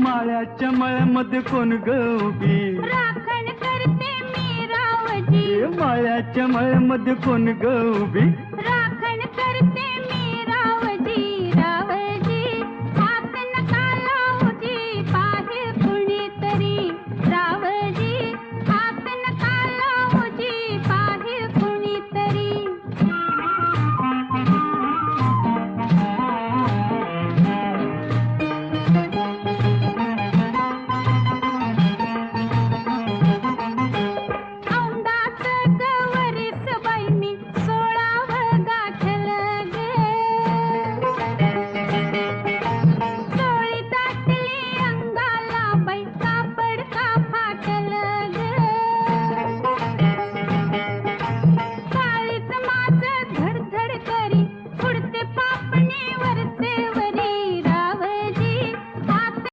माळ्याच्या मळ्यामध्ये कोण गौबी उभी? राखण करते मी रावजी. माळ्याच्या मळ्यामध्ये कोण गौबी